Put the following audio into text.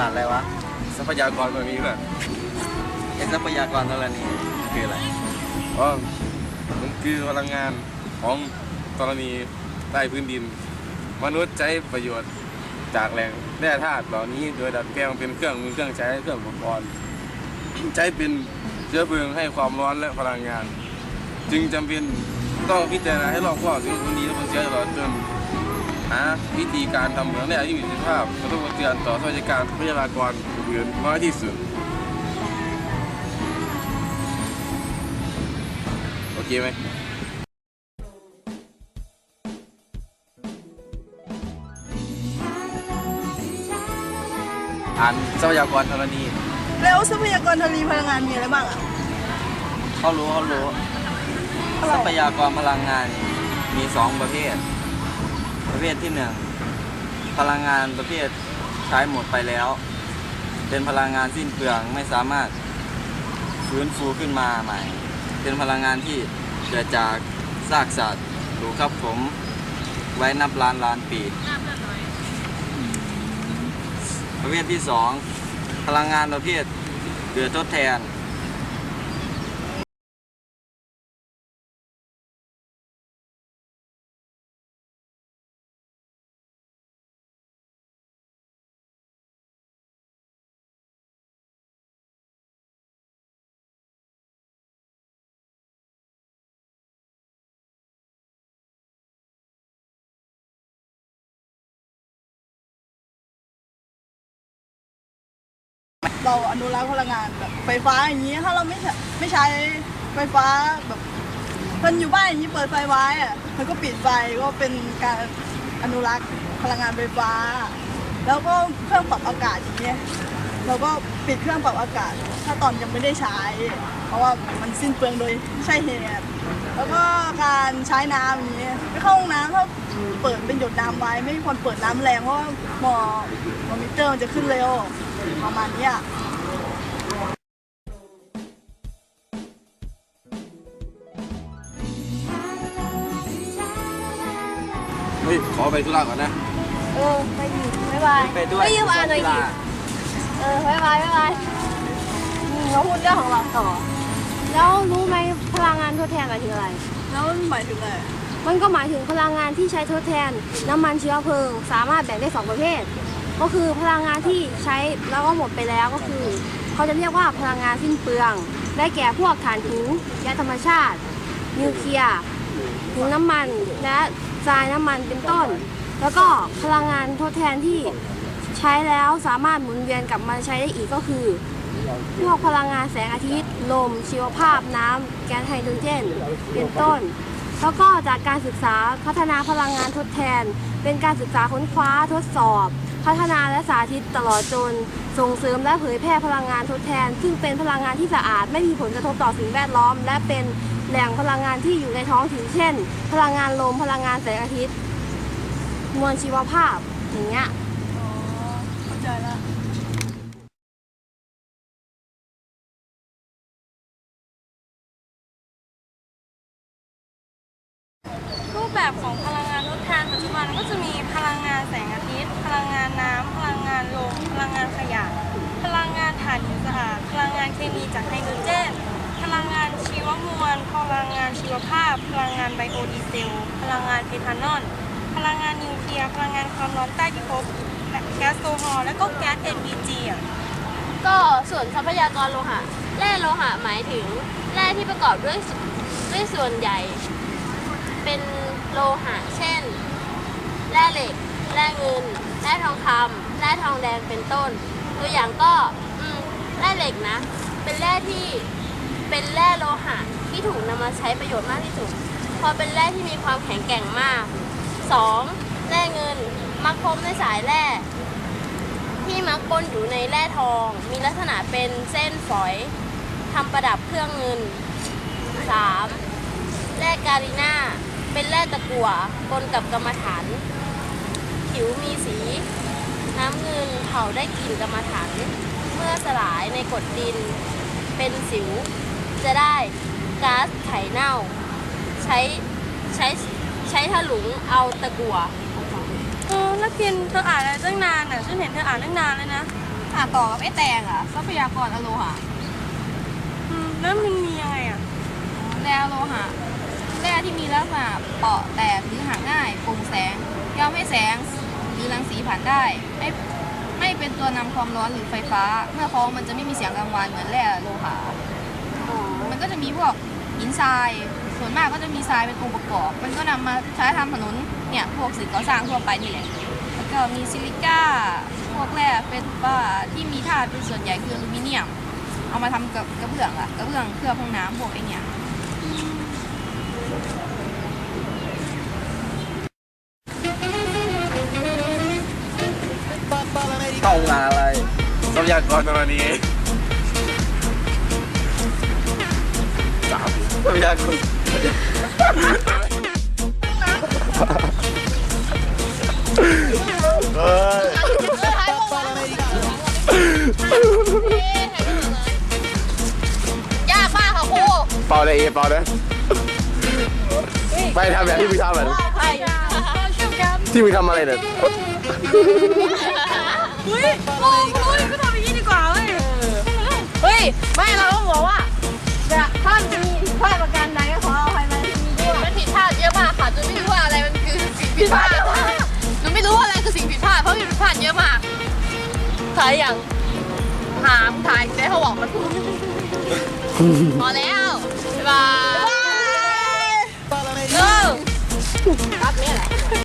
นาดอะไรวะ ทรัพยากรแบบนี้แบบไอ้ทรัพยากรธรณีคืออะไร อ๋อมันคือพลังงานของธรณีใต้พื้นดิน มนุษย์ใช้ประโยชน์จากแหล่งแร่ธาตุเหล่านี้ โดยดัดแปลงเป็นเครื่องมือเครื่องใช้เครื่องอุปกรณ์ ใช้เป็นเชื้อเพลิงให้ความร้อนและพลังงาน จึงจำเป็นต้องพิจารณาให้รอบคอบถึงผลดีและผลเสียตลอดจน หาวิธีการทำเหมืองแร่ที่มีประสิทธิภาพกระตุ้นกระเตือนต่อทรัพยากรทรัพยากรอื่นๆน้อยที่สุด โอเคไหมอ่านทรัพยากรธรณีแล้วทรัพยากรทะเลพลังงานมีอะไรบ้างอะเขารู้เขารู้อะไรทรัพยากรพลังงานมีสองประเภท ประเภทที่หนึ่งพลังงานประเภทใช้หมดไปแล้ว เป็นพลังงานสิ้นเปลืองไม่สามารถฟื้นฟูขึ้นมาใหม่ เป็นพลังงานที่เกิดจากซากสัตว์หรือครับผมไว้นับล้านล้านปี ประเภทที่สองพลังงานประเภทเกิดทดแทน เราอนุรักษ์พลังงานแบบไฟฟ้าอย่างนี้ถ้าเราไม่ใช้ไม่ใช้ไฟฟ้าแบบคนอยู่บ้านอย่างนี้เปิดไฟไว้อะมันก็ปิดไฟก็เป็นการอนุรักษ์พลังงานไฟฟ้า แล้วก็เครื่องปรับอากาศอย่างเงี้ยเราก็ปิดเครื่องปรับอากาศ ถ้าตอนยังไม่ได้ใช้ เพราะว่ามันสิ้นเปลืองโดยใช่เหตุแล้วก็การใช้น้ำอย่างเงี้ยไปเข้าห้องน้ำถ้าเปิดเป็นหยดน้ำไว้ ไม่ควรเปิดน้ำแรงเพราะว่าหมอหมอมิเตอร์มันจะขึ้นเร็ว ประมาณเนี้ยเฮ้ยขอไปธุระก่อนนะ เออไปดิบ๊ายบายไปด้วยไม่ยืมอ่านหน่อยดิเออบ๊ายบายบ๊ายบายอืมเราพูดเรื่องของเราต่อ แล้วรู้ไหมพลังงานทดแทนหมายถึงอะไร แล้วมันหมายถึงอะไร มันก็หมายถึงพลังงานที่ใช้ทดแทน น้ำมันเชื้อเพลิง สามารถแบ่งได้สองประเภท ก็คือพลังงานที่ใช้แล้วก็หมดไปแล้วก็คือ เขาจะเรียกว่าพลังงานสิ้นเปลือง ได้แก่พวกถ่านหินแก๊สธรรมชาติ นิวเคลียร์ถุงน้ำมัน และทรายน้ำมันเป็นต้น แล้วก็พลังงานทดแทนที่ใช้แล้วสามารถหมุนเวียนกลับมาใช้ได้อีกก็คือพวกพลังงานแสงอาทิตย์ ลม ชีวภาพน้ำ แก๊สไฮโดรเจน เป็นต้น แล้วก็จากการศึกษาพัฒนาพลังงานทดแทน เป็นการศึกษาค้นคว้าทดสอบ พัฒนาและสาธิตตลอดจน ส่งเสริมและเผยแพร่พลังงานทดแทน ซึ่งเป็นพลังงานที่สะอาดไม่มีผลกระทบต่อสิ่งแวดล้อม และเป็นแหล่งพลังงานที่อยู่ในท้องถิ่นเช่น พลังงานลมพลังงานแสงอาทิตย์ มวลชีวภาพอย่างเงี้ยอ๋อเข้าใจละรูปแบบของพลัง งานปัจจุบันก็จะมีพลังงานแสงอาทิตย์ พลังงานน้ำ พลังงานลม พลังงานขยะ พลังงานถ่านหินสะอาด พลังงานเคมีจากไฮโดรเจน พลังงานชีวมวล พลังงานชีวภาพ พลังงานไบโอดีเซล พลังงานเอทานอล พลังงานนิวเคลียร์ พลังงานความร้อนใต้พิภพและแก๊สโซฮอล์และก็แก๊ส LPG อะ ก็ส่วนทรัพยากรโลหะ แร่โลหะหมายถึงแร่ที่ประกอบด้วยด้วยส่วนใหญ่ เป็น โลหะ เช่น แร่เหล็ก แร่เงิน แร่ทองคำแร่ทองแดง เป็นต้น ตัวอย่างก็แร่เหล็กนะ เป็นแร่ที่ เป็นแร่โลหะที่ถูกนำมาใช้ประโยชน์มากที่สุดพราะเป็นแร่ที่มีความแข็งแกร่งมาก 2. แร่เงิน มักพบในสายแร่ ที่มักปนอยู่ในแร่ทอง มีลักษณะเป็นเส้นฝอยทำประดับเครื่องเงิน 3. แร่การีน่า เป็นแร่ตะกั่วปนกับกรรมฐาน ผิวมีสี น้ำเงินเผาได้กลิ่นกรรมฐาน เมื่อสลายในกรดดิน เป็นสิว จะได้ก๊าซไข่เน่า ใช้ใช้ใช้ถลุงเอาตะกั่วเออแล้วพินเธออ่านอะไรตั้งนานอะฉันเห็นเธออ่านตั้งนานเลยนะกอ่าต่อกับไอ้แตงอะทรัพยากรอโลหะอืมแล้วมันมียังไงอะแร่โลหะ แร่ที่มีลักษณะเปราะแตกหรือหักง่ายโปร่งแสงย่อมให้แสงหรือรังสีผ่านได้ไม่ไม่เป็นตัวนำความร้อนหรือไฟฟ้า เมื่อฟ้องมันจะไม่มีเสียงกังวานเหมือนแร่โลหะมันก็จะมีพวกหินทราย ส่วนมากก็จะมีทรายเป็นองค์ประกอบ มันก็นำมาใช้ทำถนนเนี่ยพวกสิ่งก่อสร้างทั่วไปนี่แหละแล้วก็มีซิลิก้าพวกแร่เป็นว่าที่มีธาตุเป็นส่วนใหญ่คืออลูมิเนียม เอามาทำกับกระเบื้องอะกระเบื้องเคลือบห้องน้ำพวกไอเนี่ย ยากรธรณีทรัพยากรเฮ้ยยากมากค่ะครูเป่าเลยเอเป่าเลยไปทำแบบที่มึงทำแบบที่มึงทำอะไรเนี่ยเฮ้ยโอ้ ย ไม่เราต้องบอกว่าจะถ้ามีผิดพลาดประการใดก็ขออภัยมาที่นี้ด้วยมันผิดพลาดเยอะมากค่ะจนไม่รู้ว่าอะไรมันคือสิ่งผิดพลาดหนูไม่รู้ว่าอะไรคือสิ่งผิดพลาดเพราะมันผิดพลาดเยอะมากถ่ายอย่างถามถ่ายได้เขาบอกมันพอแล้วบ๊ายบายเออรับเนี่ยแหละ